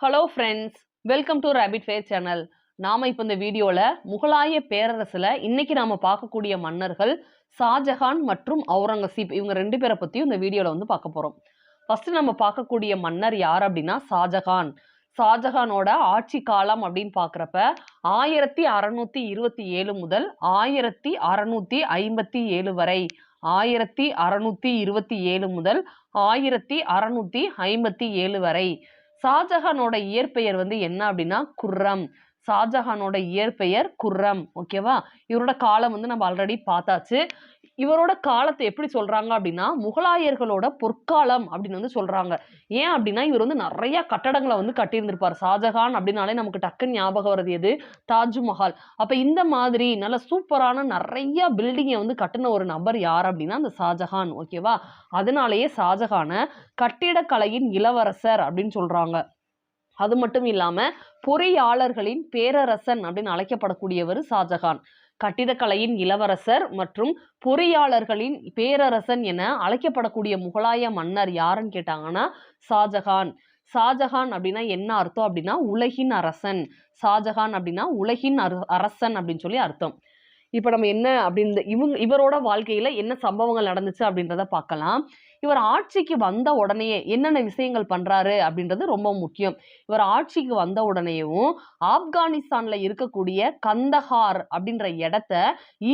Hello friends welcome to rapid fair channel நாம் இப்போ இந்த வீடியோவில் முகலாய பேரரசில் இன்றைக்கி நாம் பார்க்கக்கூடிய மன்னர்கள் ஷாஜஹான் மற்றும் அவுரங்கசீப் இவங்க ரெண்டு பேரை பற்றியும் இந்த வீடியோவில் வந்து பார்க்க போகிறோம் ஃபஸ்ட்டு நம்ம பார்க்கக்கூடிய மன்னர் யார் அப்படின்னா ஷாஜஹான் ஷாஜஹானோட ஆட்சி காலம் அப்படின்னு பார்க்குறப்ப ஆயிரத்தி அறநூற்றி இருபத்தி ஏழு முதல் ஆயிரத்தி அறநூற்றி ஐம்பத்தி ஏழு வரை ஆயிரத்தி அறநூற்றி இருபத்தி ஏழு முதல் ஆயிரத்தி அறநூற்றி ஐம்பத்தி ஏழு வரை ஷாஜஹானோட இயற்பெயர் வந்து என்ன அப்படின்னா குர்ரம். ஷாஜஹானோட இயற்பெயர் குர்ரம் ஓகேவா இவரோட காலம் வந்து நம்ம ஆல்ரெடி பார்த்தாச்சு. இவரோட காலத்தை எப்படி சொல்றாங்க அப்படின்னா முகலாயர்களோட பொற்காலம் அப்படின்னு வந்து சொல்றாங்க. ஏன் அப்படின்னா இவர் வந்து நிறைய கட்டடங்களை வந்து கட்டியிருந்திருப்பார். ஷாஜஹான் அப்படின்னாலே நமக்கு டக்குன்னு ஞாபகம் வருது எது? தாஜ்மஹால். அப்ப இந்த மாதிரி நல்ல சூப்பரான நிறைய பில்டிங்கை வந்து கட்டின ஒரு நபர் யார் அப்படின்னா அந்த ஷாஜஹான் ஓகேவா அதனாலேயே ஷாஜஹானை கட்டிடக்கலையின் இளவரசர் அப்படின்னு சொல்றாங்க. அது மட்டும் இல்லாமல் பொறியாளர்களின் பேரரசன் அப்படின்னு அழைக்கப்படக்கூடியவர் ஷாஜகான். கட்டிடக்கலையின் இளவரசர் மற்றும் பொறியாளர்களின் பேரரசன் என அழைக்கப்படக்கூடிய முகலாய மன்னர் யாருன்னு கேட்டாங்கன்னா ஷாஜகான். ஷாஜஹான் அப்படின்னா என்ன அர்த்தம் அப்படின்னா உலகின் அரசன். ஷாஜஹான் அப்படின்னா உலகின் அர- அரசன் அப்படின்னு சொல்லி அர்த்தம். இப்போ நம்ம என்ன அப்படின்னு இவங்க இவரோட வாழ்க்கையில் என்ன சம்பவங்கள் நடந்துச்சு அப்படின்றத பார்க்கலாம். இவர் ஆட்சிக்கு வந்த உடனேயே என்னென்ன விஷயங்கள் பண்றாரு அப்படின்றது ரொம்ப முக்கியம். இவர் ஆட்சிக்கு வந்த உடனேயும் ஆப்கானிஸ்தான்ல இருக்கக்கூடிய கந்தஹார் அப்படின்ற இடத்த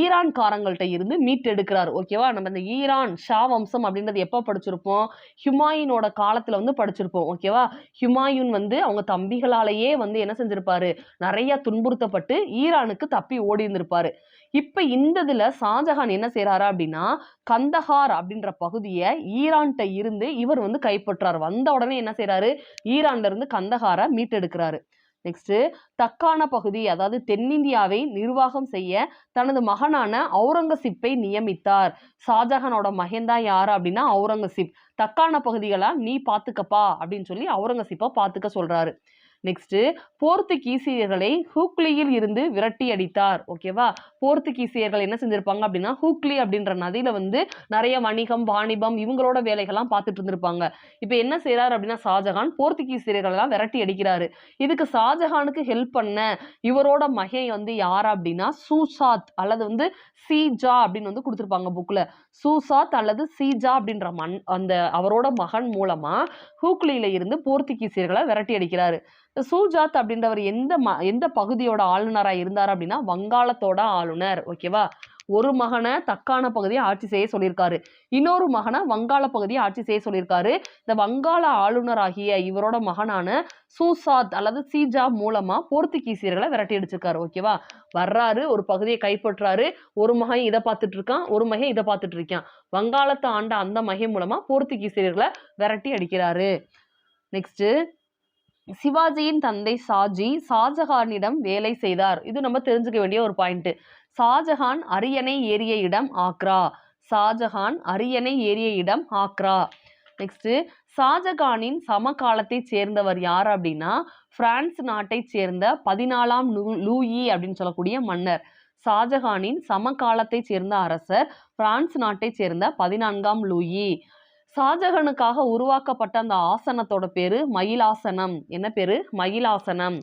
ஈரான்காரங்கள்ட்ட இருந்து மீட்டெடுக்கிறார். ஓகேவா நம்ம இந்த ஈரான் ஷா வம்சம் அப்படின்றது எப்போ படிச்சிருப்போம்? ஹுமாயூனோட காலத்துல வந்து படிச்சிருப்போம். ஓகேவா ஹுமாயூன் வந்து அவங்க தம்பிகளாலேயே வந்து என்ன செஞ்சிருப்பாரு? நிறைய துன்புறுத்தப்பட்டு ஈரானுக்கு தப்பி ஓடி இருந்திருப்பாரு இப்போ இந்த இதில் ஷாஜஹான் என்ன செய்கிறாரா அப்படின்னா கந்தஹார் அப்படின்ற பகுதியை ஈரான்கிட்ட இருந்து இவர் வந்து கைப்பற்றார். வந்த உடனே என்ன செய்கிறாரு ஈரான்ல இருந்து கந்தஹாரை மீட்டெடுக்கிறாரு. நெக்ஸ்ட்டு தக்கான பகுதி அதாவது தென்னிந்தியாவை நிர்வாகம் செய்ய தனது மகனான அவுரங்கசீப்பை நியமித்தார். ஷாஜஹானோட மகன் தான் அப்படின்னா அவுரங்கசீப். தக்கான பகுதிகளாக நீ பார்த்துக்கப்பா அப்படின்னு சொல்லி அவுரங்கசீப்பை பார்த்துக்க சொல்கிறாரு நெக்ஸ்ட் போர்த்துகீசியர்களை ஹூக்லியில் இருந்து விரட்டி அடித்தார். ஓகேவா போர்த்துகீசியர்கள் என்ன செஞ்சிருப்பாங்க அப்படின்னா ஹூக்லி அப்படின்ற நதியில வந்து நிறைய வணிகம் வாணிபம் இவங்களோட வேலைகள்லாம் பார்த்துட்டு இருந்திருப்பாங்க. இப்போ என்ன செய்றாரு அப்படின்னா ஷாஜஹான் போர்த்துகீசியர்களெல்லாம் விரட்டி அடிக்கிறாரு. இதுக்கு ஷாஜஹானுக்கு ஹெல்ப் பண்ண இவரோட மகை வந்து யார் அப்படின்னா சூசாத் அல்லது வந்து சீஜா அப்படின்னு வந்து கொடுத்துருப்பாங்க புக்கில் சூசாத் அல்லது சீஜா அப்படின்ற மண் அந்த அவரோட மகன் மூலமா ஹூக்லியில் இருந்து போர்த்துகீசியர்களை விரட்டி அடிக்கிறாரு. சூஜாத் அப்படின்றவர் எந்த ம எந்த பகுதியோட ஆளுநராக இருந்தார் அப்படின்னா வங்காளத்தோட ஆளுநர் ஓகேவா? ஒரு மகனை தக்கான பகுதியை ஆட்சி செய்ய சொல்லியிருக்காரு. இன்னொரு மகனை வங்காள பகுதியை ஆட்சி செய்ய சொல்லியிருக்காரு. இந்த வங்காள ஆளுநராகிய இவரோட மகனான சூசாத் அல்லது சீஜா மூலமா போர்த்துகீசியர்களை விரட்டி அடிச்சிருக்காரு ஓகேவா? வர்றாரு ஒரு பகுதியை கைப்பற்றாரு. ஒரு மகன் இதை பார்த்துட்டு இருக்கான் ஒரு மகன் இதை பார்த்துட்டு இருக்கான். வங்காளத்தை ஆண்ட அந்த மகன் மூலமா போர்த்துகீசியர்களை விரட்டி அடிக்கிறாரு. நெக்ஸ்ட் சிவாஜியின் தந்தை ஷாஜி ஷாஜஹானிடம் வேலை செய்தார். இது நம்ம தெரிஞ்சுக்க வேண்டிய ஒரு பாயிண்ட் ஷாஜஹான் அரியணை ஏறிய இடம் ஆக்ரா. ஷாஜஹான் அரியணை ஏறிய இடம் ஆக்ரா. நெக்ஸ்ட் ஷாஜகானின் சமகாலத்தைச் சேர்ந்தவர் யார் அப்படின்னா பிரான்ஸ் நாட்டைச் சேர்ந்த பதினாலாம் லூ- லூயி அப்படின்னு சொல்லக்கூடிய மன்னர். ஷாஜகானின் சமகாலத்தைச் சேர்ந்த அரசர் பிரான்ஸ் நாட்டைச் சேர்ந்த பதினான்காம் லூயி. ஷாஜகானுக்காக உருவாக்கப்பட்ட அந்த ஆசனத்தோட பேரு மயிலாசனம். என்ன பேரு? மயிலாசனம்.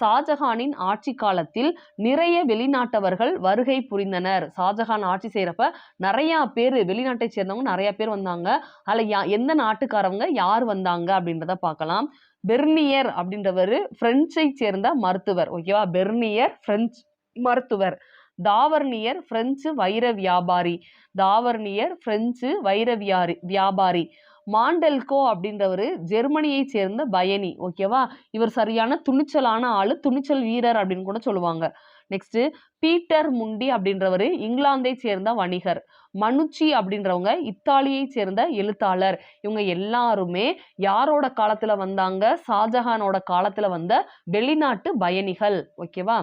ஷாஜஹானின் ஆட்சி காலத்தில் நிறைய வெளிநாட்டவர்கள் வருகை புரிந்தனர். ஷாஜஹான் ஆட்சி செய்கிறப்ப நிறைய பேர் வெளிநாட்டை சேர்ந்தவங்க நிறைய பேர் வந்தாங்க. அதில் யா எந்த நாட்டுக்காரவங்க யார் வந்தாங்க அப்படின்றத பார்க்கலாம். பெர்னியர் அப்படின்றவர் பிரெஞ்சை சேர்ந்த மருத்துவர். ஓகேவா? பெர்னியர் பிரெஞ்சு மருத்துவர். தாவர்னியர் பிரெஞ்சு வைர வியாபாரி. தாவர்னியர் பிரெஞ்சு வைர வியாரி வியாபாரி. மாண்டெல்கோ அப்படின்றவர் ஜெர்மனியை சேர்ந்த பயணி ஓகேவா? இவர் சரியான துணிச்சலான ஆளு துணிச்சல் வீரர் அப்படின்னு கூட சொல்லுவாங்க. நெக்ஸ்ட் பீட்டர் முண்டி அப்படின்றவர் இங்கிலாந்தை சேர்ந்த வணிகர். மனுச்சி அப்படின்றவங்க இத்தாலியை சேர்ந்த எழுத்தாளர். இவங்க எல்லாருமே யாரோட காலத்துல வந்தாங்க? ஷாஜஹானோட காலத்துல வந்த வெளிநாட்டு பயணிகள் ஓகேவா?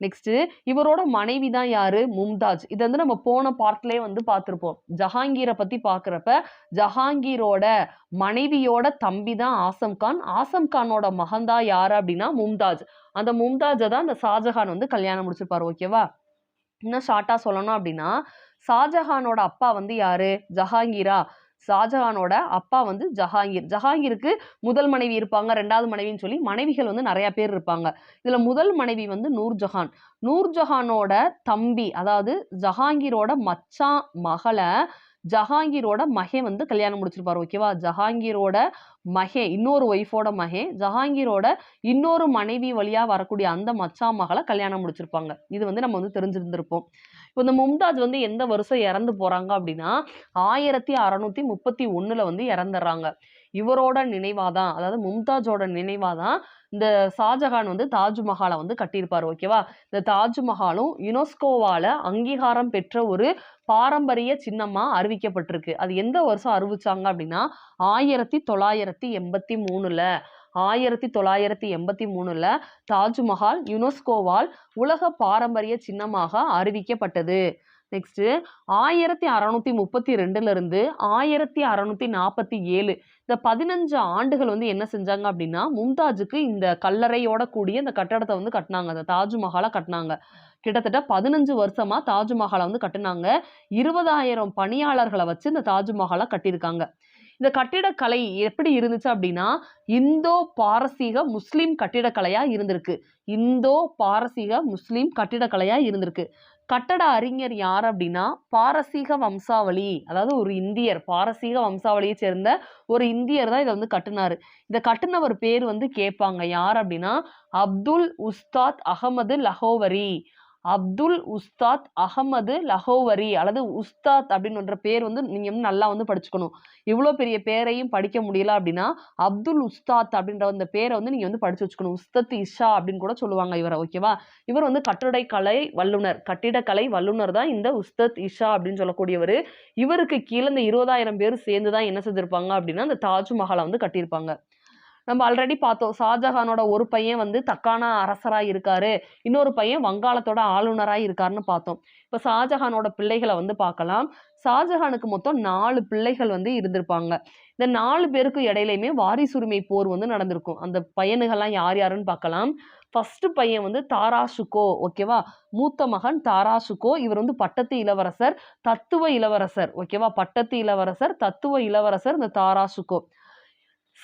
நெக்ஸ்ட் இவரோட மனைவி தான் யாரு? மும்தாஜ். இது வந்து நம்ம போன பார்ட்லயே வந்து பார்த்துருப்போம். ஜஹாங்கீரை பத்தி பாக்குறப்ப ஜஹாங்கீரோட மனைவியோட தம்பி தான் ஆசம் கான். ஆசம் கானோட மகன் தான் யாரு அப்படின்னா மும்தாஜ். அந்த மும்தாஜை தான் அந்த ஷாஜஹான் வந்து கல்யாணம் முடிச்சிருப்பாரு ஓகேவா இன்னும் ஷார்ட்டா சொல்லணும் அப்படின்னா ஷாஜஹானோட அப்பா வந்து யாரு? ஜஹாங்கீரா. ஷாஜஹானோட அப்பா வந்து ஜஹாங்கீர். ஜஹாங்கீருக்கு முதல் மனைவி இருப்பாங்க ரெண்டாவது மனைவின்னு சொல்லி மனைவிகள் வந்து நிறைய பேர் இருப்பாங்க. இதுல முதல் மனைவி வந்து நூர்ஜஹான் நூர்ஜஹானோட தம்பி அதாவது ஜஹாங்கீரோட மச்சான் மகளை ஜஹாங்கீரோட மகே வந்து கல்யாணம் முடிச்சிருப்பாரு ஓகேவா ஜஹாங்கீரோட மகே இன்னொரு ஒய்ஃபோட மகே ஜஹாங்கீரோட இன்னொரு மனைவி வழியா வரக்கூடிய அந்த மச்சான் மகளை கல்யாணம் முடிச்சிருப்பாங்க. இது வந்து நம்ம வந்து தெரிஞ்சிருந்திருப்போம். இப்போ இந்த மும்தாஜ் வந்து எந்த வருஷம் இறந்து போறாங்க அப்படின்னா ஆயிரத்தி அறநூத்தி முப்பத்தி ஒண்ணுல வந்து இறந்துடுறாங்க. இவரோட நினைவாதான் அதாவது மும்தாஜோட நினைவாதான் இந்த ஷாஜஹான் வந்து தாஜ்மஹாலை வந்து கட்டியிருப்பார் ஓகேவா இந்த தாஜ்மஹாலும் யுனெஸ்கோவால அங்கீகாரம் பெற்ற ஒரு பாரம்பரிய சின்னமா அறிவிக்கப்பட்டிருக்கு. அது எந்த வருஷம் அறிவிச்சாங்க அப்படின்னா ஆயிரத்தி தொள்ளாயிரத்தி எண்பத்தி மூணுல. ஆயிரத்தி தொள்ளாயிரத்தி எண்பத்தி மூணுல தாஜ்மஹால் யுனெஸ்கோவால் உலக பாரம்பரிய சின்னமாக அறிவிக்கப்பட்டது. நெக்ஸ்ட் ஆயிரத்தி அறநூத்தி முப்பத்தி ரெண்டுல இருந்து ஆயிரத்தி அறநூத்தி நாற்பத்தி ஏழு இந்த பதினஞ்சு ஆண்டுகள் வந்து என்ன செஞ்சாங்க அப்படின்னா மும்தாஜுக்கு இந்த கல்லறையோட கூடிய இந்த கட்டடத்தை வந்து கட்டினாங்க. அந்த தாஜ்மஹாலை கட்டினாங்க. கிட்டத்தட்ட பதினஞ்சு வருஷமா தாஜ்மஹாலை வந்து கட்டினாங்க. இருபதாயிரம் பணியாளர்களை வச்சு இந்த தாஜ்மஹாலை கட்டியிருக்காங்க. இந்த கட்டிடக்கலை எப்படி இருந்துச்சு அப்படின்னா இந்தோ பாரசீக முஸ்லீம் கட்டிடக்கலையா இருந்திருக்கு. இந்தோ பாரசீக முஸ்லீம் கட்டிடக்கலையா இருந்திருக்கு. கட்டட அறிஞர் யார் அப்படின்னா பாரசீக வம்சாவளி அதாவது ஒரு இந்தியர் பாரசீக வம்சாவளியை சேர்ந்த ஒரு இந்தியர் தான் இதை வந்து கட்டினார். இதை கட்டினவர் பேர் வந்து கேட்பாங்க. யார் அப்படின்னா அப்துல் உஸ்தாத் அகமது லஹோவரி. அப்துல் உஸ்தாத் அகமது லஹோவரி அல்லது உஸ்தாத் அப்படின்ற பேர் வந்து நீங்க வந்து நல்லா வந்து படிச்சுக்கணும். இவ்வளோ பெரிய பேரையும் படிக்க முடியல அப்படின்னா அப்துல் உஸ்தாத் அப்படின்ற அந்த பேரை வந்து நீங்க வந்து படிச்சு வச்சுக்கணும். உஸ்தத் இஷா அப்படின்னு கூட சொல்லுவாங்க இவரை ஓகேவா இவர் வந்து கட்டடக்கலை வல்லுனர் கட்டிடக்கலை வல்லுனர் தான் இந்த உஸ்தத் இஷா அப்படின்னு சொல்லக்கூடியவர். இவருக்கு கீழே இந்த இருபதாயிரம் பேர் சேர்ந்து தான் என்ன செஞ்சிருப்பாங்க அப்படின்னா அந்த தாஜ்மஹாலை வந்து கட்டியிருப்பாங்க. நம்ம ஆல்ரெடி பார்த்தோம். ஷாஜஹானோட ஒரு பையன் வந்து தக்கான அரசராக இருக்காரு. இன்னொரு பையன் வங்காளத்தோட ஆளுநராக இருக்காருன்னு பார்த்தோம். இப்போ ஷாஜஹானோட பிள்ளைகளை வந்து பார்க்கலாம். ஷாஜஹானுக்கு மொத்தம் நாலு பிள்ளைகள் வந்து இருந்திருப்பாங்க. இந்த நாலு பேருக்கும் இடையிலையுமே வாரிசுரிமை போர் வந்து நடந்திருக்கும். அந்த பையனுகள்லாம் யார் யாருன்னு பார்க்கலாம். ஃபஸ்ட்டு பையன் வந்து தாராசுகோ ஓகேவா மூத்த மகன் தாராசுகோ இவர் வந்து பட்டத்து இளவரசர் தத்துவ இளவரசர் ஓகேவா பட்டத்து இளவரசர் தத்துவ இளவரசர் இந்த தாராசுகோ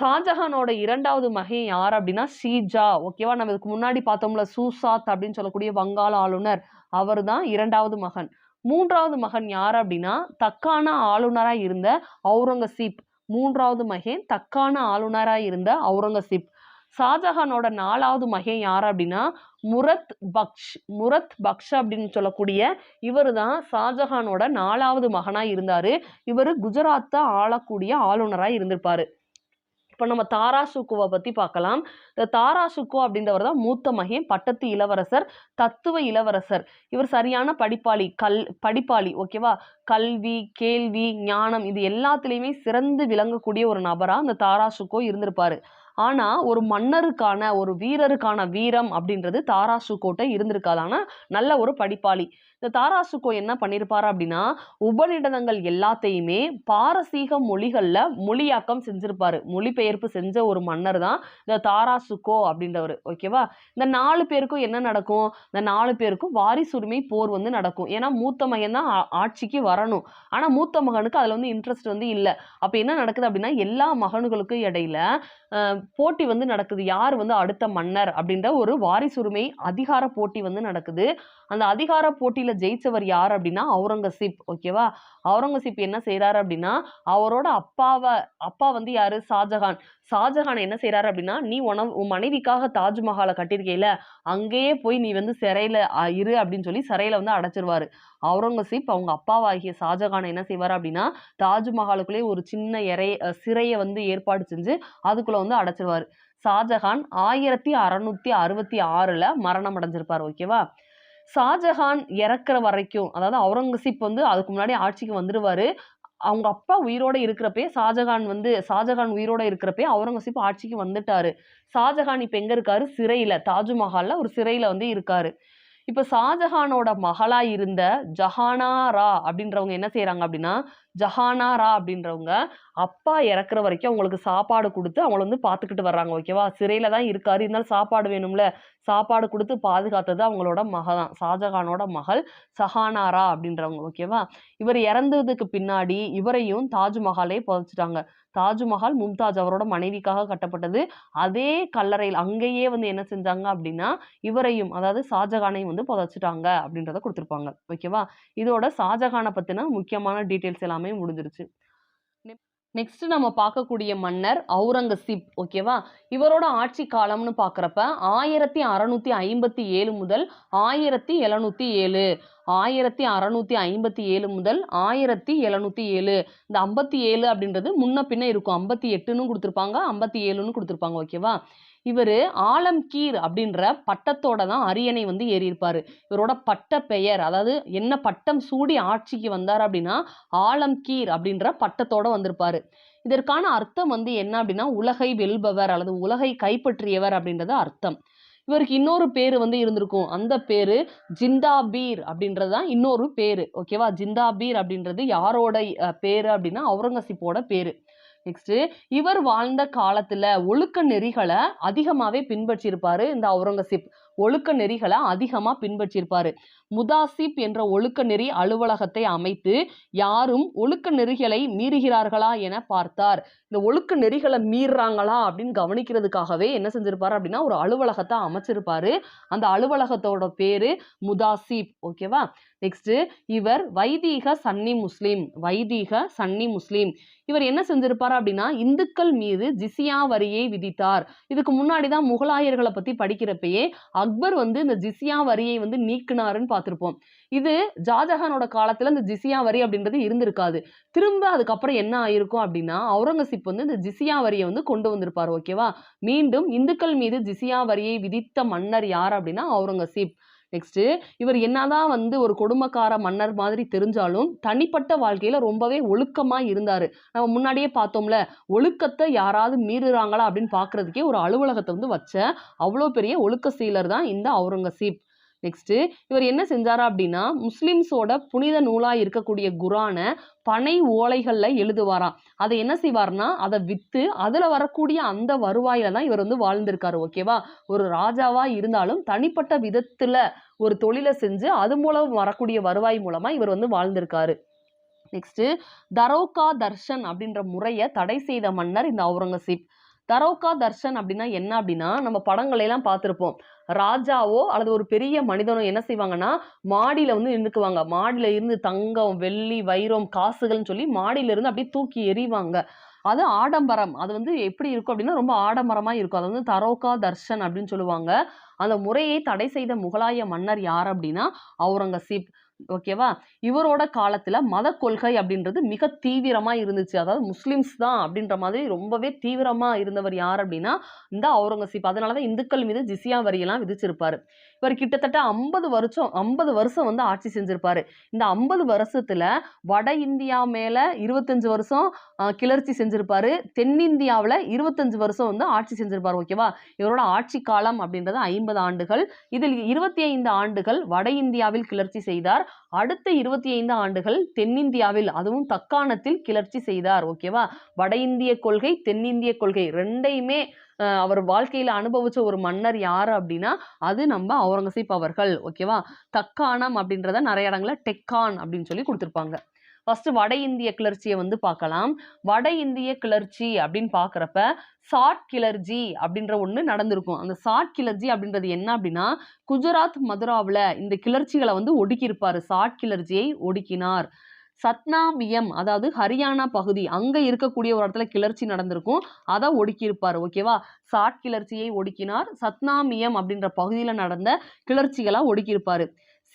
ஷாஜஹானோட இரண்டாவது மகன் யார் அப்படின்னா ஷீஜா. ஓகேவா நம்ம இதுக்கு முன்னாடி பார்த்தோம்ல சூசாத் அப்படின்னு சொல்லக்கூடிய வங்காள ஆளுநர். அவர் தான் இரண்டாவது மகன். மூன்றாவது மகன் யார் அப்படின்னா தக்கான ஆளுநராக இருந்த அவுரங்கசீப் மூன்றாவது மகன் தக்கான ஆளுநராக இருந்த அவுரங்கசீப் ஷாஜஹானோட நாலாவது மகன் யார் அப்படின்னா முரத் பக்ஷ். முரத் பக்ஷ் அப்படின்னு சொல்லக்கூடிய இவர் தான் ஷாஜஹானோட நாலாவது மகனாக இருந்தார். இவர் குஜராத்தை ஆளக்கூடிய ஆளுநராக இருந்திருப்பாரு. இப்போ நம்ம தாராசுக்குவை பற்றி பார்க்கலாம் இந்த தாராசுக்கு அப்படின்றவர் தான் மூத்த மகன் பட்டத்து இளவரசர் தத்துவ இளவரசர். இவர் சரியான படிப்பாளி கல் படிப்பாளி ஓகேவா கல்வி கேள்வி ஞானம் இது எல்லாத்துலேயுமே சிறந்து விளங்கக்கூடிய ஒரு நபராக அந்த தாராசுக்கோ இருந்திருப்பார். ஆனால் ஒரு மன்னருக்கான ஒரு வீரருக்கான வீரம் அப்படின்றது தாராசுக்கோட்டை இருந்திருக்காது. ஆனால் நல்ல ஒரு படிப்பாளி. இந்த தாராசுக்கோ என்ன பண்ணியிருப்பாரு அப்படின்னா உபநிடதங்கள் எல்லாத்தையுமே பாரசீக மொழிகளில் மொழியாக்கம் செஞ்சிருப்பாரு. மொழிபெயர்ப்பு செஞ்ச ஒரு மன்னர் தான் இந்த தாராசுக்கோ அப்படின்றவர். ஓகேவா இந்த நாலு பேருக்கும் என்ன நடக்கும்? இந்த நாலு பேருக்கும் வாரிசுரிமை போர் வந்து நடக்கும். ஏன்னா மூத்த மகன் தான் ஆட்சிக்கு வரணும். ஆனால் மூத்த மகனுக்கு அதில் வந்து இன்ட்ரெஸ்ட் வந்து இல்லை. அப்போ என்ன நடக்குது அப்படின்னா எல்லா மகன்களுக்கும் இடையில போட்டி வந்து நடக்குது. யார் வந்து அடுத்த மன்னர் அப்படின்ற ஒரு வாரிசுரிமை அதிகார போட்டி வந்து நடக்குது. அந்த அதிகார போட்டியில் ஜெயிச்சவர் யார் அப்படின்னா அவுரங்கசீப் ஓகேவா? அவுரங்கசீப் என்ன செய்கிறாரு அப்படின்னா அவரோட அப்பாவை அப்பா வந்து யாரு? ஷாஜஹான் ஷாஜஹான் என்ன செய்கிறாரு அப்படின்னா நீ உன உன் மனைவிக்காக தாஜ்மஹாலை கட்டியிருக்கையில அங்கேயே போய் நீ வந்து சிறையில் இரு அப்படின்னு சொல்லி சிறையில் வந்து அடைச்சிருவாரு. அவுரங்கசீப் அவங்க அப்பாவாகிய ஷாஜஹான் என்ன செய்வார் அப்படின்னா தாஜ்மஹாலுக்குள்ளேயே ஒரு சின்ன இறை சிறையை வந்து ஏற்பாடு செஞ்சு அதுக்குள்ளே வந்து அடைச்சிருவார். ஷாஜஹான் ஆயிரத்தி அறநூற்றி அறுபத்தி ஆறில் மரணம் அடைஞ்சிருப்பார் ஓகேவா? ஷாஜஹான் இறக்குற வரைக்கும் அதாவது அவுரங்கசீப் வந்து அதுக்கு முன்னாடி ஆட்சிக்கு வந்துடுவார் அவங்க அப்பா உயிரோட இருக்கிறப்பே ஷாஜஹான் வந்து ஷாஜஹான் உயிரோட இருக்கிறப்பே அவுரங்கசீப் ஆட்சிக்கு வந்துட்டாரு. ஷாஜஹான் இப்போ எங்கே இருக்காரு? சிறையில் தாஜ்மஹாலில் ஒரு சிறையில் வந்து இருக்காரு. இப்போ ஷாஜஹானோட மகளாக இருந்த ஜஹானாரா அப்படின்றவங்க என்ன செய்கிறாங்க அப்படின்னா ஜஹானாரா அப்படின்றவங்க அப்பா இறக்குற வரைக்கும் அவங்களுக்கு சாப்பாடு கொடுத்து அவங்கள வந்து பார்த்துக்கிட்டு வர்றாங்க ஓகேவா சிறையில் தான் இருக்காரு. இருந்தாலும் சாப்பாடு வேணும்ல. சாப்பாடு கொடுத்து பாதுகாத்தது அவங்களோட மகள் தான். ஷாஜஹானோட மகள் சஹானாரா அப்படின்றவங்க ஓகேவா இவர் இறந்ததுக்கு பின்னாடி இவரையும் தாஜ்மஹாலே புதைச்சிட்டாங்க. தாஜ்மஹால் மும்தாஜ் அவரோட மனைவிக்காக கட்டப்பட்டது. அதே கல்லறையில் அங்கேயே வந்து என்ன செஞ்சாங்க அப்படின்னா இவரையும் அதாவது ஷாஜகானையும் வந்து புதைச்சிட்டாங்க அப்படின்றத கொடுத்துருப்பாங்க. ஓகேவா இதோட ஷாஜகானை பற்றின முக்கியமான டீட்டெயில்ஸ் எல்லாமே முடிஞ்சிருச்சு. நெக்ஸ்ட் நம்ம பார்க்கக்கூடிய மன்னர் அவுரங்கசீப் ஓகேவா இவரோட ஆட்சி காலம்னு பார்க்குறப்ப ஆயிரத்தி அறநூத்தி ஐம்பத்தி ஏழு முதல் ஆயிரத்தி எழுநூத்தி ஏழு ஆயிரத்தி அறநூற்றி ஐம்பத்தி ஏழு முதல் ஆயிரத்தி எழுநூற்றி ஏழு. இந்த ஐம்பத்தி ஏழு அப்படின்றது முன்ன பின்ன இருக்கும். ஐம்பத்தி எட்டுன்னு கொடுத்துருப்பாங்க. ஐம்பத்தி ஏழுன்னு கொடுத்துருப்பாங்க. ஓகேவா இவர் ஆலம்கீர் அப்படின்ற பட்டத்தோட தான் அரியணை வந்து ஏறியிருப்பார். இவரோட பட்ட பெயர் அதாவது என்ன பட்டம் சூடி ஆட்சிக்கு வந்தார் அப்படின்னா ஆலம்கீர் அப்படின்ற பட்டத்தோட வந்திருப்பார். இதற்கான அர்த்தம் வந்து என்ன அப்படின்னா உலகை வெல்பவர் அல்லது உலகை கைப்பற்றியவர் அப்படின்றது அர்த்தம். இவருக்கு இன்னொரு பேர் வந்து இருந்திருக்கும். அந்த பேர் ஜிந்தாபீர் அப்படின்றது தான் இன்னொரு பேர். ஓகேவா ஜிந்தாபீர் அப்படின்றது யாரோட பேர் அப்படின்னா அவுரங்கசீப்போட பேர். நெக்ஸ்ட் இவர் வாழ்ந்த காலத்துல ஒழுக்க நெறிகளை அதிகமாவே பின்பற்றியிருப்பாரு இந்த அவுரங்கசீப். ஒழுக்க நெறிகளை அதிகமாக பின்பற்றியிருப்பாரு. முதாசிப் என்ற ஒழுக்க நெறி அலுவலகத்தை அமைத்து யாரும் ஒழுக்க நெறிகளை மீறுகிறார்களா என பார்த்தார். இந்த ஒழுக்க நெறிகளை மீறுறாங்களா அப்படின்னு கவனிக்கிறதுக்காகவே என்ன செஞ்சிருப்பாரு அப்படின்னா ஒரு அலுவலகத்தை அமைச்சிருப்பாரு. அந்த அலுவலகத்தோட பேரு முதாசிப். ஓகேவா நெக்ஸ்ட் இவர் வைதீக சன்னி முஸ்லீம். வைதீக சன்னி முஸ்லீம். இவர் என்ன செஞ்சிருப்பாரு அப்படின்னா இந்துக்கள் மீது ஜிசியா வரியை விதித்தார். இதுக்கு முன்னாடி தான் முகலாயர்களை பத்தி படிக்கிறப்பயே அக்பர் வந்து இந்த ஜிசியா வரியை வந்து நீக்கினாருன்னு பார்த்துருப்போம். இது ஷாஜஹானோட காலத்துல இந்த ஜிசியா வரி அப்படின்றது இருந்திருக்காது. திரும்ப அதுக்கப்புறம் என்ன ஆயிருக்கும் அப்படின்னா அவுரங்கசீப் வந்து இந்த ஜிசியா வரியை வந்து கொண்டு வந்திருப்பார் ஓகேவா மீண்டும் இந்துக்கள் மீது ஜிசியா வரியை விதித்த மன்னர் யார் அப்படின்னா அவுரங்கசீப். நெக்ஸ்ட்டு இவர் என்னதான் வந்து ஒரு கொடுமக்கார மன்னர் மாதிரி தெரிஞ்சாலும் தனிப்பட்ட வாழ்க்கையில் ரொம்பவே ஒழுக்கமாக இருந்தார். நம்ம முன்னாடியே பார்த்தோம்ல ஒழுக்கத்தை யாராவது மீறுறாங்களா அப்படின்னு பார்க்குறதுக்கே ஒரு அலுவலகத்தை வந்து வச்ச அவ்வளோ பெரிய ஒழுக்க சீலர் தான் இந்த அவுரங்கசீப். நெக்ஸ்ட்டு இவர் என்ன செஞ்சாரா அப்படின்னா முஸ்லிம்ஸோட புனித நூலாக இருக்கக்கூடிய குரானை பனை ஓலைகளில் எழுதுவாராம் அதை என்ன செய்வார்னா அதை விற்று அதில் வரக்கூடிய அந்த வருவாயில் தான் இவர் வந்து வாழ்ந்திருக்காரு ஓகேவா ஒரு ராஜாவாக இருந்தாலும் தனிப்பட்ட விதத்தில் ஒரு தொழிலை செஞ்சு அது மூலம் வரக்கூடிய வருவாய் மூலமாக இவர் வந்து வாழ்ந்திருக்காரு. நெக்ஸ்ட்டு தரோகா தர்ஷன் அப்படின்ற முறையை தடை செய்த மன்னர் இந்த அவுரங்கசீப். தரோகா தர்ஷன் அப்படின்னா என்ன அப்படின்னா நம்ம படங்களையெல்லாம் பார்த்துருப்போம். ராஜாவோ அல்லது ஒரு பெரிய மனிதனோ என்ன செய்வாங்கன்னா மாடியில் வந்து நின்றுக்குவாங்க மாடியில் இருந்து தங்கம் வெள்ளி வைரம் காசுகள்னு சொல்லி மாடியிலிருந்து அப்படியே தூக்கி எறிவாங்க. அது ஆடம்பரம். அது வந்து எப்படி இருக்கும் அப்படின்னா ரொம்ப ஆடம்பரமாக இருக்கும். அது வந்து தரோகா தர்ஷன் அப்படின்னு சொல்லுவாங்க. அந்த முறையை தடை செய்த முகலாய மன்னர் யார் அப்படின்னா அவுரங்கசீப். ஓகேவா இவரோட காலத்துல மத கொள்கை அப்படின்றது மிக தீவிரமா இருந்துச்சு. அதாவது முஸ்லிம்ஸ் தான் அப்படின்ற மாதிரி ரொம்பவே தீவிரமா இருந்தவர் யார் அப்படின்னா இந்த அவுரங்கசீப். அதனாலதான் இந்துக்கள் மீது ஜிசியா வரியெல்லாம் விதிச்சிருப்பாரு. இவர் கிட்டத்தட்ட ஐம்பது வருஷம் ஐம்பது வருஷம் வந்து ஆட்சி செஞ்சிருப்பாரு. இந்த ஐம்பது வருஷத்துல வட இந்தியா மேல இருபத்தஞ்சு வருஷம் கிளர்ச்சி செஞ்சிருப்பாரு. தென்னிந்தியாவில் இருபத்தஞ்சு வருஷம் வந்து ஆட்சி செஞ்சிருப்பாரு ஓகேவா இவரோட ஆட்சி காலம் அப்படின்றது ஐம்பது ஆண்டுகள். இதில் இருபத்தி ஐந்து ஆண்டுகள் வட இந்தியாவில் கிளர்ச்சி செய்தார். அடுத்த இருபத்தி ஐந்து ஆண்டுகள் தென்னிந்தியாவில் அதுவும் தக்காணத்தில் கிளர்ச்சி செய்தார் ஓகேவா வட இந்திய கொள்கை தென்னிந்திய கொள்கை ரெண்டையுமே அவர் வாழ்க்கையில் அனுபவிச்ச ஒரு மன்னர் யார் அப்படின்னா அது நம்ம அவுரங்கசீப் அவர்கள் ஓகேவா தக்காணம் அப்படின்றத நிறைய இடங்களில் டெக்கான் அப்படின்னு சொல்லி கொடுத்துருப்பாங்க. ஃபர்ஸ்ட் வட இந்திய கிளர்ச்சியை வந்து பார்க்கலாம். வட இந்திய கிளர்ச்சி அப்படின்னு பார்க்குறப்ப சாட் கிளர்ச்சி அப்படின்ற ஒன்று நடந்திருக்கும். அந்த சாட் கிளர்ஜி அப்படின்றது என்ன அப்படின்னா குஜராத் மதுராவில் இந்த கிளர்ச்சிகளை வந்து ஒடுக்கியிருப்பார். சாட் கிளர்ச்சியை ஒடுக்கினார். சத்னாமியம் அதாவது ஹரியானா பகுதி அங்கே இருக்கக்கூடிய ஒரு இடத்துல கிளர்ச்சி நடந்திருக்கும். அதை ஒடுக்கியிருப்பார் ஓகேவா சாட் கிளர்ச்சியை ஒடுக்கினார் சத்னாமியம் அப்படின்ற பகுதியில் நடந்த கிளர்ச்சிகளாக ஒடுக்கியிருப்பார்.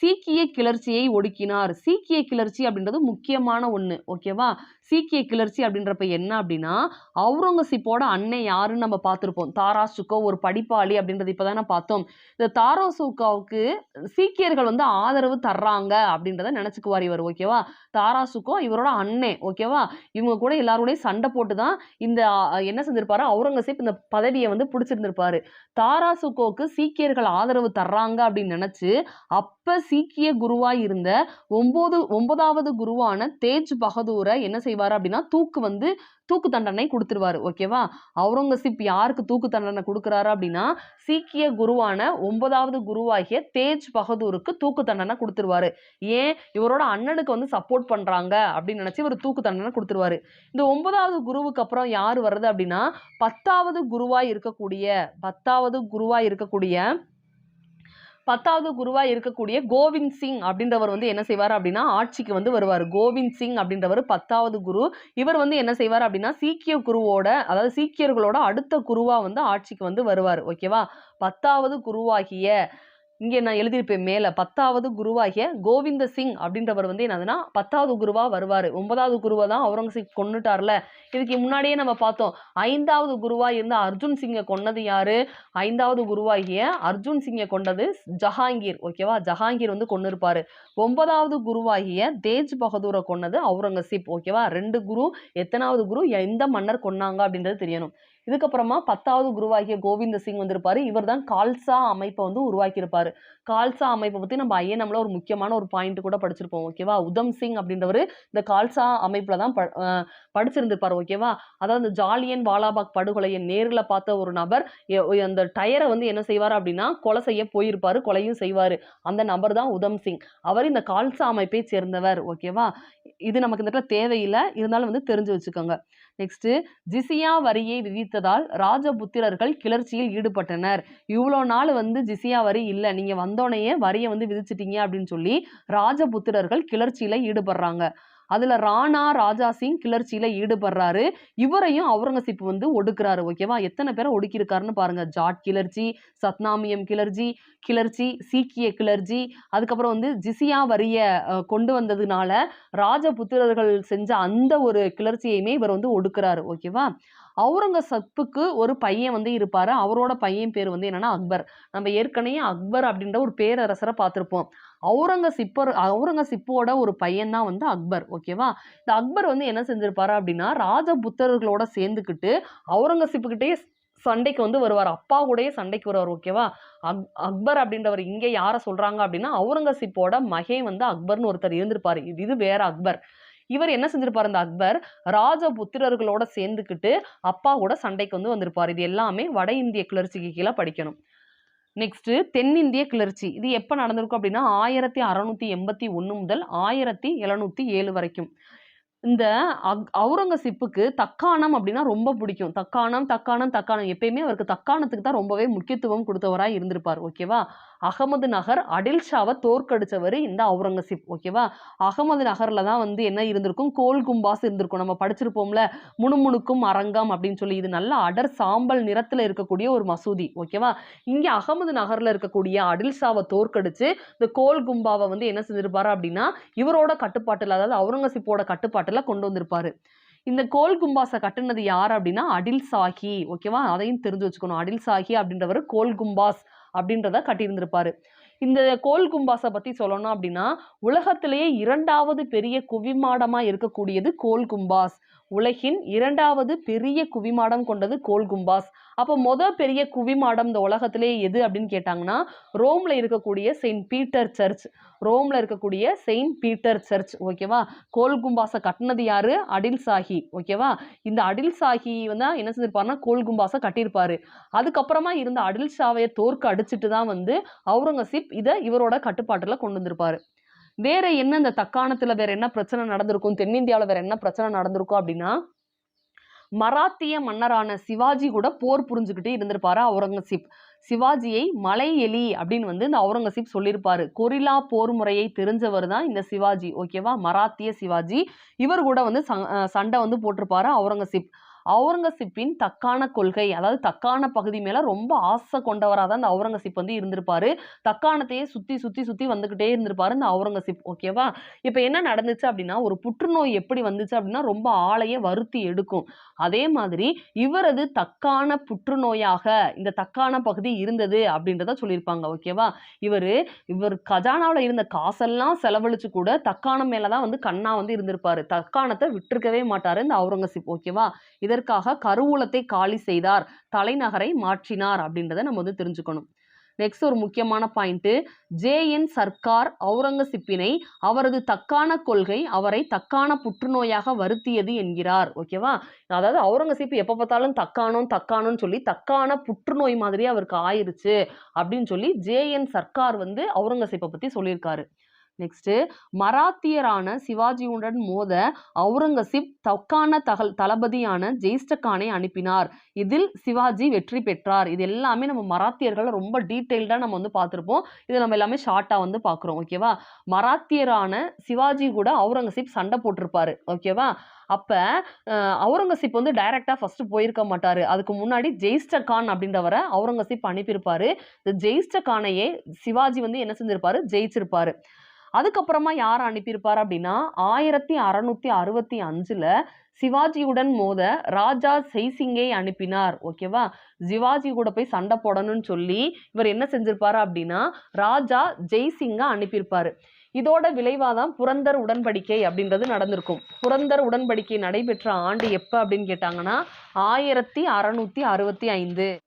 சீக்கிய கிளர்ச்சியை ஒடுக்கினார். சீக்கிய கிளர்ச்சி அப்படின்றது முக்கியமான ஒன்று ஓகேவா சீக்கிய கிளர்ச்சி அப்படின்றப்ப என்ன அப்படின்னா அவுரங்கசீப்போட அன்னை யாருன்னு நம்ம பார்த்துருப்போம். தாராசுக்கோ ஒரு படிப்பாளி அப்படின்றது இப்போ தானே பார்த்தோம். இந்த தாராசுக்காவுக்கு சீக்கியர்கள் வந்து ஆதரவு தர்றாங்க அப்படின்றத நினச்சிக்குவார் இவர் ஓகேவா தாராசுக்கோ இவரோட அன்னை ஓகேவா இவங்க கூட எல்லாரோடையும் சண்டை போட்டு தான் இந்த என்ன செஞ்சிருப்பாரு? அவுரங்கசீப் இந்த பதவியை வந்து பிடிச்சிருந்திருப்பாரு. தாராசுக்கோவுக்கு சீக்கியர்கள் ஆதரவு தர்றாங்க அப்படின்னு நினச்சி அப்போ சீக்கிய குருவாக இருந்த ஒம்பது ஒன்பதாவது குருவான தேஜ் பகதூரை என்ன செய்வாரு? அப்படின்னா தூக்கு வந்து தூக்கு தண்டனை கொடுத்துருவாரு ஓகேவா அவுரங்கசீப் யாருக்கு தூக்கு தண்டனை கொடுக்குறாரு அப்படின்னா சீக்கிய குருவான ஒன்பதாவது குருவாகிய தேஜ் பகதூருக்கு தூக்கு தண்டனை கொடுத்துருவாரு. ஏன்? இவரோட அண்ணனுக்கு வந்து சப்போர்ட் பண்ணுறாங்க அப்படின்னு நினச்சி இவர் தூக்கு தண்டனை கொடுத்துருவாரு. இந்த ஒன்பதாவது குருவுக்கு அப்புறம் யார் வருது அப்படின்னா பத்தாவது குருவாக இருக்கக்கூடிய பத்தாவது குருவாக இருக்கக்கூடிய பத்தாவது குருவா இருக்கக்கூடிய கோவிந்த் சிங் அப்படின்றவர் வந்து என்ன செய்வார் அப்படின்னா ஆட்சிக்கு வந்து வருவார். கோவிந்த் சிங் அப்படின்றவர் பத்தாவது குரு. இவர் வந்து என்ன செய்வார் அப்படின்னா சீக்கிய குருவோட அதாவது சீக்கியர்களோட அடுத்த குருவா வந்து ஆட்சிக்கு வந்து வருவார். ஓகேவா? பத்தாவது குருவாகிய இங்கே நான் எழுதியிருப்பேன் மேலே பத்தாவது குருவாகிய கோவிந்த சிங் அப்படின்றவர் வந்து என்னதுன்னா பத்தாவது குருவாக வருவார். ஒன்பதாவது குருவை தான் அவுரங்கசீப் கொண்டுட்டார்ல இதுக்கு முன்னாடியே நம்ம பார்த்தோம் ஐந்தாவது குருவாக இருந்த அர்ஜுன் சிங்கை கொன்னது யாரு? ஐந்தாவது குருவாகிய அர்ஜுன் சிங்கை கொண்டது ஜஹாங்கீர். ஓகேவா ஜஹாங்கீர் வந்து கொண்டு இருப்பார் ஒன்பதாவது குருவாகிய தேஜ் பகதூரை கொன்னது அவுரங்கசீப். ஓகேவா ரெண்டு குரு எத்தனாவது குரு எந்த மன்னர் கொன்னாங்க அப்படின்றது தெரியணும். இதுக்கப்புறமா பத்தாவது குருவாகிய கோவிந்த சிங் வந்திருப்பாரு. இவர் தான் கால்சா அமைப்பை வந்து உருவாக்கியிருப்பாரு. கால்சா அமைப்பை பத்தி நம்ம ஐஎன்எம்ல ஒரு முக்கியமான ஒரு பாயிண்ட் கூட படிச்சிருப்போம் ஓகேவா உதம் சிங் அப்படின்றவர் இந்த கால்சா அமைப்புல தான் ப- படிச்சிருந்திருப்பாரு ஓகேவா அதாவது இந்த ஜாலியன் வாலாபாக் படுகொலையை நேரில் பார்த்த ஒரு நபர் அந்த டயரை வந்து என்ன செய்வார் அப்படின்னா கொலை செய்ய போயிருப்பாரு கொலையும் செய்வாரு. அந்த நபர் தான் உதம் சிங். அவர் இந்த கால்சா அமைப்பை சேர்ந்தவர் ஓகேவா இது நமக்கு இந்த இடத்துல தேவையில்லை. இருந்தாலும் வந்து தெரிஞ்சு வச்சுக்கோங்க. நெக்ஸ்ட் ஜிசியா வரியை விதித்ததால் ராஜபுத்திரர்கள் கிளர்ச்சியில் ஈடுபட்டனர். இவ்வளோ நாள் வந்து ஜிசியா வரி இல்லை. நீங்கள் வந்தோடனேயே வரியை வந்து விதிச்சிட்டீங்க அப்படின்னு சொல்லி ராஜபுத்திரர்கள் கிளர்ச்சியில் ஈடுபடுறாங்க. அதில் ராணா ராஜா சிங் கிளர்ச்சியில் ஈடுபடுறாரு. இவரையும் அவுரங்கசீப் வந்து ஒடுக்குறாரு ஓகேவா? எத்தனை பேரை ஒடுக்கியிருக்காருன்னு பாருங்க. ஜாட் கிளர்ச்சி சத்னாமியம் கிளர்ச்சி கிளர்ச்சி சீக்கிய கிளர்ச்சி அதுக்கப்புறம் வந்து ஜிசியா வரிய கொண்டு வந்ததுனால ராஜபுத்திரர்கள் செஞ்ச அந்த ஒரு கிளர்ச்சியையுமே இவர் வந்து ஒடுக்குறாரு ஓகேவா? அவுரங்கசீப்புக்கு ஒரு பையன் வந்து இருப்பார். அவரோட பையன் பேர் வந்து என்னென்னா அக்பர். நம்ம ஏற்கனவே அக்பர் அப்படின்ற ஒரு பேரரசரை பார்த்துருப்போம். அவுரங்கசீப்பர் அவுரங்கசீப்போட ஒரு பையன் தான் வந்து அக்பர். ஓகேவா இந்த அக்பர் வந்து என்ன செஞ்சிருப்பாரு அப்படின்னா ராஜபுத்தர்களோட சேர்ந்துக்கிட்டு அவுரங்கசீப்புக்கிட்டே சண்டைக்கு வந்து வருவார். அப்பா கூடயே சண்டைக்கு வருவார் ஓகேவா அக் அக்பர் அப்படின்றவர் இங்கே யாரை சொல்கிறாங்க அப்படின்னா அவுரங்கசீப்போட மகே வந்து அக்பர்னு ஒருத்தர் இருந்திருப்பார். இது இது வேற அக்பர். இவர் என்ன செஞ்சிருப்பார் இந்த அக்பர் ராஜபுத்திரர்களோட சேர்ந்துக்கிட்டு அப்பா கூட சண்டைக்கு வந்து வந்திருப்பார். இது எல்லாமே வட இந்திய கிளர்ச்சிக்கு கீழே படிக்கணும். நெக்ஸ்ட் தென்னிந்திய கிளர்ச்சி. இது எப்போ நடந்திருக்கும் அப்படின்னா ஆயிரத்தி அறநூத்தி எண்பத்தி ஒன்று முதல் ஆயிரத்தி எழுநூத்தி ஏழு வரைக்கும். இந்த அக் அவுரங்கசீப்புக்கு தக்காணம் அப்படின்னா ரொம்ப பிடிக்கும். தக்காணம் தக்காணம் தக்காணம். எப்பயுமே அவருக்கு தக்காணத்துக்கு தான் ரொம்பவே முக்கியத்துவம் கொடுத்தவராக இருந்திருப்பார். ஓகேவா அகமது நகர் அடில் ஷாவை தோற்கடிச்சவர் இந்த அவுரங்கசீப் ஓகேவா? அகமது நகரில் தான் வந்து என்ன இருந்திருக்கும்? கோல் கும்பாஸ் இருந்திருக்கும். நம்ம படிச்சிருப்போம்ல முணுமுணுக்கும் அரங்கம் அப்படின்னு சொல்லி. இது நல்ல அடர் சாம்பல் நிறத்தில் இருக்கக்கூடிய ஒரு மசூதி ஓகேவா? இங்கே அகமது நகரில் இருக்கக்கூடிய அடில்ஷாவை தோற்கடிச்சு இந்த கோல் கும்பாவை வந்து என்ன செஞ்சிருப்பாரு அப்படின்னா இவரோட கட்டுப்பாட்டில் அதாவது அவுரங்கசீப்போட கட்டுப்பாட்டில் கொண்டு வந்திருப்பாரு. இந்த கோல் கும்பாஸை கட்டுனது யார் அப்படின்னா அடில் சாஹி ஓகேவா? அதையும் தெரிஞ்சு வச்சுக்கணும். அடில் சாஹி அப்படின்றவர் கோல் கும்பாஸ் அப்படின்றத கட்டியிருந்திருப்பாரு. இந்த கோல் கும்பாஸை பத்தி சொல்லணும் அப்படின்னா உலகத்திலேயே இரண்டாவது பெரிய குவிமாடமா இருக்கக்கூடியது கோல் கும்பாஸ். உலகின் இரண்டாவது பெரிய குவிமாடம் கொண்டது கோல் கும்பாஸ். அப்போ மொத பெரிய குவிமாடம் இந்த உலகத்திலே எது அப்படின்னு கேட்டாங்கன்னா ரோமில் இருக்கக்கூடிய செயின்ட் பீட்டர் சர்ச். ரோமில் இருக்கக்கூடிய செயின்ட் பீட்டர் சர்ச் ஓகேவா கோல் கும்பாஸை கட்டினது யாரு? அடில் சாஹி ஓகேவா இந்த அடில் சாஹி வந்து என்ன செஞ்சிருப்பாருன்னா கோல் கும்பாஸை கட்டியிருப்பாரு. அதுக்கப்புறமா இருந்த அடில் ஷாவையை தோற்க அடிச்சிட்டு தான் வந்து அவுரங்கசீப் இதை இவரோட கட்டுப்பாட்டில் கொண்டு வந்திருப்பாரு. வேற என்ன இந்த தக்காணத்துல வேற என்ன பிரச்சனை நடந்திருக்கும்? தென்னிந்தியாவில் வேற என்ன பிரச்சனை நடந்திருக்கும் அப்படின்னா மராத்திய மன்னரான சிவாஜி கூட போர் புரிஞ்சுக்கிட்டே இருந்திருப்பாரு? அவுரங்கசீப். சிவாஜியை மலை எலி அப்படின்னு வந்து இந்த அவுரங்கசீப் சொல்லியிருப்பாரு. கொரில்லா போர் முறையை தெரிஞ்சவர் தான் இந்த சிவாஜி ஓகேவா? மராத்திய சிவாஜி. இவர் கூட வந்து ச- சண்டை வந்து போட்டிருப்பாரு? அவுரங்கசீப். அவுரங்கசீப்பின் தக்கான கொள்கை அதாவது தக்கான பகுதி மேல ரொம்ப ஆசை கொண்டவராக தான் இந்த அவுரங்கசீப் வந்து இருந்திருப்பாரு. தக்காணத்தையே சுத்தி சுத்தி சுத்தி வந்துகிட்டே இருந்திருப்பாரு இந்த அவுரங்கசீப் ஓகேவா இப்போ என்ன நடந்துச்சு அப்படின்னா ஒரு புற்றுநோய் எப்படி வந்துச்சு அப்படின்னா ரொம்ப ஆளையே வருத்தி எடுக்கும். அதே மாதிரி இவரது தக்கான புற்றுநோயாக இந்த தக்கான பகுதி இருந்தது அப்படின்றத சொல்லியிருப்பாங்க ஓகேவா இவர் இவர் கஜானாவில் இருந்த காசெல்லாம் செலவழிச்சு கூட தக்காணம் மேலே தான் வந்து கண்ணா வந்து இருந்திருப்பாரு. தக்காணத்தை விட்டுருக்கவே மாட்டாரு இந்த அவுரங்கசீப் ஓகேவா இதற்காக கருவூலத்தை காலி செய்தார் தலைநகரை மாற்றினார் அப்படின்றத நம்ம வந்து தெரிஞ்சுக்கணும். நெக்ஸ்ட் ஒரு முக்கியமான பாயிண்ட் ஜே என் சர்க்கார் அவுரங்கசீப்பினை அவரது தக்கான கொள்கை அவரை தக்கான புற்றுநோயாக வருத்தியது என்கிறார். ஓகேவா அதாவது அவுரங்கசீப் எப்போ பார்த்தாலும் தக்கானோம் தக்கானோன்னு சொல்லி தக்கான புற்றுநோய் மாதிரியே அவருக்கு ஆயிருச்சு அப்படின்னு சொல்லி ஜே என் சர்க்கார் வந்து அவுரங்கசீப்பை பற்றி சொல்லியிருக்காரு. நெக்ஸ்ட் மராத்தியரான சிவாஜியுடன் மோத அவுரங்கசீப் தக்கான தகல் தளபதியான ஜெயிஸ்டகானை அனுப்பினார். இதில் சிவாஜி வெற்றி பெற்றார். இது எல்லாமே நம்ம மராத்தியர்களை ரொம்ப டீட்டெயில்டாக நம்ம வந்து பார்த்துருப்போம். இதை நம்ம எல்லாமே ஷார்ட்டாக வந்து பார்க்குறோம். ஓகேவா மராத்தியரான சிவாஜி கூட அவுரங்கசீப் சண்டை போட்டிருப்பாரு. ஓகேவா அப்போ அவுரங்கசீப் வந்து டைரெக்டாக ஃபஸ்ட்டு போயிருக்க மாட்டார். அதுக்கு முன்னாடி ஜெயிஸ்ட கான் அப்படின்றவரை அவுரங்கசீப் அனுப்பியிருப்பாரு. இந்த ஜெயிஸ்ட கானையே சிவாஜி வந்து என்ன செஞ்சிருப்பாரு? ஜெயிச்சிருப்பாரு. அதுக்கப்புறமா யார் அனுப்பியிருப்பார் அப்படின்னா ஆயிரத்தி அறநூத்தி அறுபத்தி அஞ்சுல சிவாஜியுடன் மோத ராஜா செய்சிங்கை அனுப்பினார் ஓகேவா? சிவாஜி கூட போய் சண்டை போடணும்னு சொல்லி இவர் என்ன செஞ்சிருப்பாரு அப்படின்னா ராஜா ஜெய்சிங்கை அனுப்பியிருப்பாரு. இதோட விளைவாதான் புரந்தர் உடன்படிக்கை அப்படின்றது நடந்திருக்கும். புரந்தர் உடன்படிக்கை நடைபெற்ற ஆண்டு எப்ப அப்படின்னு கேட்டாங்கன்னா ஆயிரத்தி அறநூத்தி அறுபத்தி ஐந்து.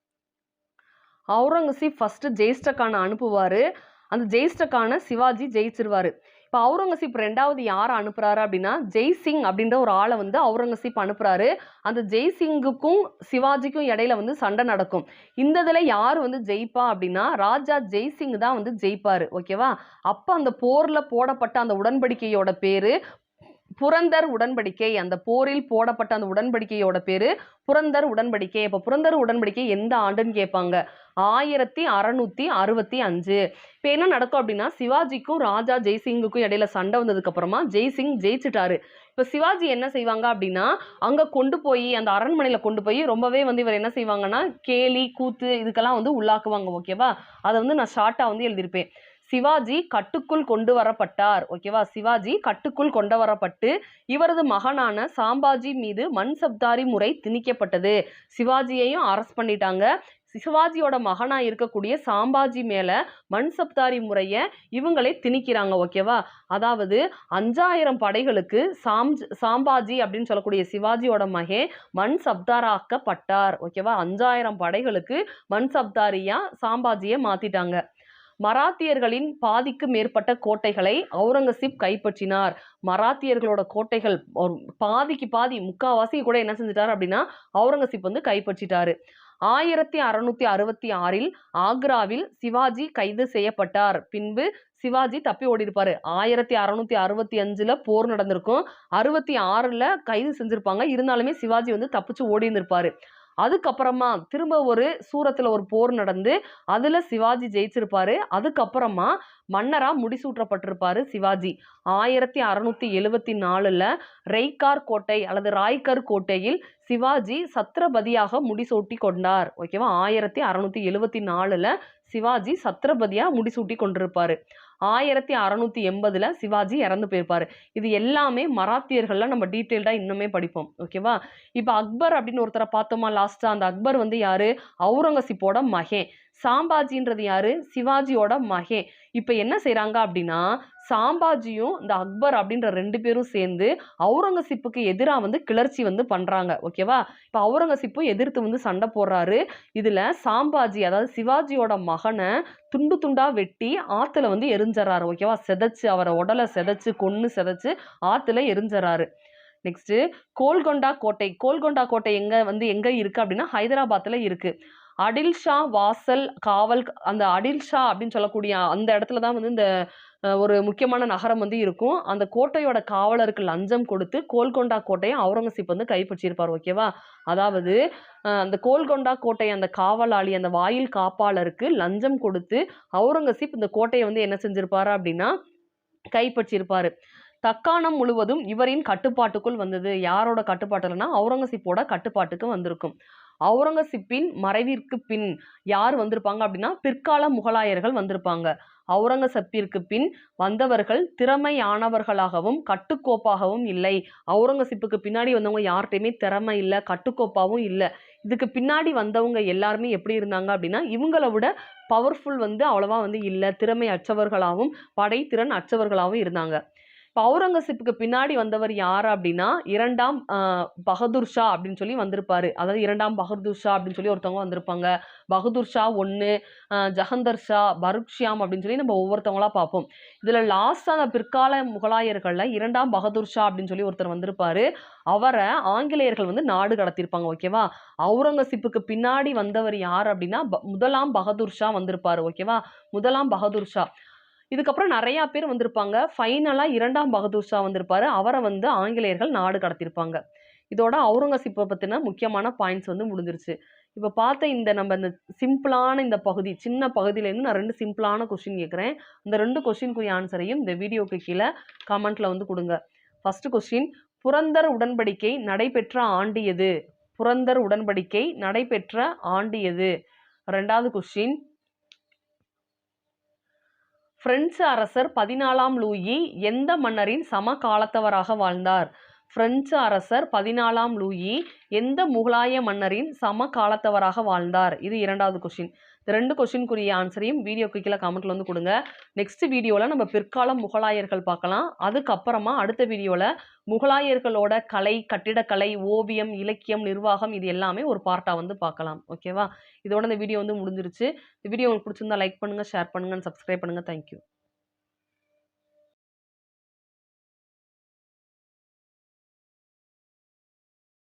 அவுரங்கசீப் ஃபர்ஸ்ட் ஜெயிஸ்டகானை அனுப்புவாரு. அந்த ஜெயிஸ்டக்கான சிவாஜி ஜெயிச்சிருவாரு. இப்போ அவுரங்கசீப் ரெண்டாவது யாரை அனுப்புறாரு அப்படின்னா ஜெய்சிங் அப்படின்ற ஒரு ஆளை வந்து அவுரங்கசீப் அனுப்புறாரு. அந்த ஜெய்சிங்குக்கும் சிவாஜிக்கும் இடையில வந்து சண்டை நடக்கும். இந்த இதில் யார் வந்து ஜெயிப்பா அப்படின்னா ராஜா ஜெய்சிங் தான் வந்து ஜெயிப்பாரு. ஓகேவா? அப்போ அந்த போரில் போடப்பட்ட அந்த உடன்படிக்கையோட பேர் புரந்தர் உடன்படிக்கை அந்த போரில் போடப்பட்ட அந்த உடன்படிக்கையோட பேரு புரந்தர் உடன்படிக்கை. இப்போ புரந்தர் உடன்படிக்கை எந்த ஆண்டுன்னு கேட்பாங்க? ஆயிரத்தி அறநூத்தி அறுபத்தி அஞ்சு. இப்போ என்ன நடக்கும் அப்படின்னா சிவாஜிக்கும் ராஜா ஜெய்சிங்குக்கும் இடையில சண்டை வந்ததுக்கு அப்புறமா ஜெய்சிங் ஜெயிச்சிட்டாரு. இப்போ சிவாஜி என்ன செய்வாங்க அப்படின்னா அங்க கொண்டு போய் அந்த அரண்மனையில கொண்டு போய் ரொம்பவே வந்து இவர் என்ன செய்வாங்கன்னா கேலி கூத்து இதுக்கெல்லாம் வந்து உள்ளாக்குவாங்க ஓகேவா அதை வந்து நான் ஷார்ட்டா வந்து எழுதியிருப்பேன். சிவாஜி கட்டுக்குள் கொண்டு வரப்பட்டார். ஓகேவா சிவாஜி கட்டுக்குள் கொண்டு வரப்பட்டு இவரது மகனான சாம்பாஜி மீது மண் சப்தாரி முறை திணிக்கப்பட்டது. சிவாஜியையும் அரெஸ்ட் பண்ணிட்டாங்க. சிவாஜியோட மகனாக இருக்கக்கூடிய சாம்பாஜி மேலே மண் சப்தாரி முறையை இவங்களே திணிக்கிறாங்க. ஓகேவா அதாவது அஞ்சாயிரம் படைகளுக்கு சாம் சாம்பாஜி அப்படின்னு சொல்லக்கூடிய சிவாஜியோட மகே மண் சப்தாராக்கப்பட்டார். ஓகேவா அஞ்சாயிரம் படைகளுக்கு மண் சப்தாரியாக சாம்பாஜியை மாற்றிட்டாங்க மராத்தியர்களின் பாதிக்கு மேற்பட்ட கோட்டைகளை அவுரங்கசீப் கைப்பற்றினார். மராத்தியர்களோட கோட்டைகள் ஒரு பாதிக்கு பாதி முக்காவாசி கூட என்ன செஞ்சிட்டார் அப்படின்னா அவுரங்கசீப் வந்து கைப்பற்றிட்டாரு. ஆயிரத்தி அறுநூத்தி அறுபத்தி ஆறில் ஆக்ராவில் சிவாஜி கைது செய்யப்பட்டார். பின்பு சிவாஜி தப்பி ஓடி இருப்பாரு ஆயிரத்தி அறுநூத்தி அறுபத்தி அஞ்சுல போர் நடந்திருக்கும். அறுபத்தி ஆறுல கைது செஞ்சிருப்பாங்க. இருந்தாலுமே சிவாஜி வந்து தப்பிச்சு ஓடி இருந்திருப்பாரு அதுக்கப்புறமா திரும்ப ஒரு சூரத்தில் ஒரு போர் நடந்து அதில் சிவாஜி ஜெயிச்சிருப்பாரு. அதுக்கப்புறமா மன்னராக முடிசூட்டப்பட்டிருப்பாரு சிவாஜி. ஆயிரத்தி அறநூற்றி எழுவத்தி நாலுல ரெய்கார் கோட்டை அல்லது ராய்கர் கோட்டையில் சிவாஜி சத்ரபதியாக முடிசூட்டி கொண்டார். ஓகேவா? ஆயிரத்தி அறநூற்றி எழுவத்தி நாலுல சிவாஜி சத்ரபதியாக முடிசூட்டி கொண்டிருப்பாரு. ஆயிரத்தி அறநூத்தி எண்பதுல சிவாஜி இறந்து போயிருப்பாரு. இது எல்லாமே மராத்தியர்கள்ல நம்ம டீட்டெயில்டா இன்னுமே படிப்போம். ஓகேவா இப்போ அக்பர் அப்படின்னு ஒருத்தரை பார்த்தோமா? லாஸ்டா அந்த அக்பர் வந்து யாரு? அவுரங்கசீப்போட மகே சாம்பாஜின்றது யாரு? சிவாஜியோட மகே. இப்போ என்ன செய்கிறாங்க அப்படின்னா சாம்பாஜியும் இந்த அக்பர் அப்படின்ற ரெண்டு பேரும் சேர்ந்து அவுரங்கசீப்புக்கு எதிராக வந்து கிளர்ச்சி வந்து பண்ணுறாங்க ஓகேவா இப்போ அவுரங்கசீப்பும் எதிர்த்து வந்து சண்டை போடுறாரு. இதில் சாம்பாஜி அதாவது சிவாஜியோட மகனை துண்டு துண்டாக வெட்டி ஆற்றுல வந்து எரிஞ்சறாரு. ஓகேவா செதைச்சு அவரை உடலை செதைச்சு கொன்று செதைச்சு ஆற்றுல எரிஞ்சறாரு. நெக்ஸ்ட்டு கோல்கொண்டா கோட்டை. கோல்கொண்டா கோட்டை எங்கே வந்து எங்கே இருக்குது அப்படின்னா ஹைதராபாத்தில் இருக்குது அடில் அடில்ஷா வாசல் காவல் அந்த அடில்ஷா அப்படின்னு சொல்லக்கூடிய அந்த இடத்துல தான் வந்து இந்த ஒரு முக்கியமான நகரம் வந்து இருக்கும். அந்த கோட்டையோட காவலருக்கு லஞ்சம் கொடுத்து கோல்கொண்டா கோட்டையை அவுரங்கசீப் வந்து கைப்பற்றியிருப்பார் ஓகேவா அதாவது அந்த கோல்கொண்டா கோட்டை அந்த காவலாளி அந்த வாயில் காப்பாளருக்கு லஞ்சம் கொடுத்து அவுரங்கசீப் இந்த கோட்டையை வந்து என்ன செஞ்சிருப்பாரு அப்படின்னா கைப்பற்றியிருப்பாரு. தக்காணம் முழுவதும் இவரின் கட்டுப்பாட்டுக்குள் வந்தது. யாரோட கட்டுப்பாட்டுலன்னா அவுரங்கசீப்போட கட்டுப்பாட்டுக்கு வந்திருக்கும். அவுரங்கசீப்பின் மறைவிற்கு பின் யார் வந்திருப்பாங்க அப்படின்னா பிற்கால முகலாயர்கள் வந்திருப்பாங்க. அவுரங்கசீப்பிற்கு பின் வந்தவர்கள் திறமையானவர்களாகவும் கட்டுக்கோப்பாகவும் இல்லை. அவுரங்கசீப்புக்கு பின்னாடி வந்தவங்க யார்கிட்டையுமே திறமை இல்லை கட்டுக்கோப்பாகவும் இல்லை. இதுக்கு பின்னாடி வந்தவங்க எல்லாருமே எப்படி இருந்தாங்க அப்படின்னா இவங்கள விட பவர்ஃபுல் வந்து அவ்வளோவா வந்து இல்லை. திறமை அற்றவர்களாகவும் படைத்திறன் அற்றவர்களாகவும் இருந்தாங்க. அவுரங்கசீப்புக்கு பின்னாடி வந்தவர் யார் அப்படின்னா இரண்டாம் பகதூர் ஷா அப்படின்னு சொல்லி வந்திருப்பாரு. அதாவது இரண்டாம் பகதூர் ஷா அப்படின்னு சொல்லி ஒருத்தவங்க வந்திருப்பாங்க. பகதூர் ஷா ஒன்று ஜஹந்தர் ஷா பருக் ஷியாம் அப்படின்னு சொல்லி நம்ம ஒவ்வொருத்தவங்களா பார்ப்போம். இதில் லாஸ்டான பிற்கால முகலாயர்களில் இரண்டாம் பகதூர் ஷா அப்படின்னு சொல்லி ஒருத்தர் வந்திருப்பாரு. அவரை ஆங்கிலேயர்கள் வந்து நாடு கடத்தியிருப்பாங்க ஓகேவா அவுரங்கசீப்புக்கு பின்னாடி வந்தவர் யார் அப்படின்னா முதலாம் பகதூர் ஷா வந்திருப்பாரு ஓகேவா முதலாம் பகதூர் ஷா. இதுக்கப்புறம் நிறையா பேர் வந்திருப்பாங்க. ஃபைனலாக இரண்டாம் பகதூர் ஷா வந்திருப்பாரு. அவரை வந்து ஆங்கிலேயர்கள் நாடு கடத்தியிருப்பாங்க. இதோட அவுரங்கசீப்பை பற்றின முக்கியமான பாயிண்ட்ஸ் வந்து முடிஞ்சிருச்சு. இப்போ பார்த்த இந்த நம்ம இந்த சிம்பிளான இந்த பகுதி சின்ன பகுதியிலேருந்து நான் ரெண்டு சிம்பிளான கொஷின் கேட்குறேன். இந்த ரெண்டு கொஷினுக்குரிய ஆன்சரையும் இந்த வீடியோக்கு கீழே கமெண்ட்டில் வந்து கொடுங்க. ஃபஸ்ட்டு கொஸ்டின் புரந்தர் உடன்படிக்கை நடைபெற்ற ஆண்டு எது? புரந்தர் உடன்படிக்கை நடைபெற்ற ஆண்டு எது? ரெண்டாவது கொஸ்டின் பிரெஞ்சு அரசர் பதினாலாம் லூயி எந்த மன்னரின் சமகாலத்தவராக வாழ்ந்தார்? பிரெஞ்சு அரசர் பதினாலாம் லூயி எந்த முகலாய மன்னரின் சம காலத்தவராக வாழ்ந்தார்? இது இரண்டாவது கொஷின் இந்த ரெண்டு கொஸ்டினுக்குரிய ஆன்சரையும் வீடியோக்கு கீழே கமெண்ட்ல வந்து கொடுங்க. நெக்ஸ்ட் வீடியோவில் நம்ம பிற்காலம் முகலாயர்கள் பார்க்கலாம். அதுக்கப்புறமா அடுத்த வீடியோவில் முகலாயர்களோட கலை கட்டிடக்கலை ஓவியம் இலக்கியம் நிர்வாகம் இது எல்லாமே ஒரு பார்ட்டாக வந்து பார்க்கலாம். ஓகேவா இதோட இந்த வீடியோ வந்து முடிஞ்சிருச்சு. இந்த வீடியோ உங்களுக்கு பிடிச்சிருந்தா லைக் பண்ணுங்கள் ஷேர் பண்ணுங்கள் சப்ஸ்கிரைப் பண்ணுங்கள் தேங்க்யூ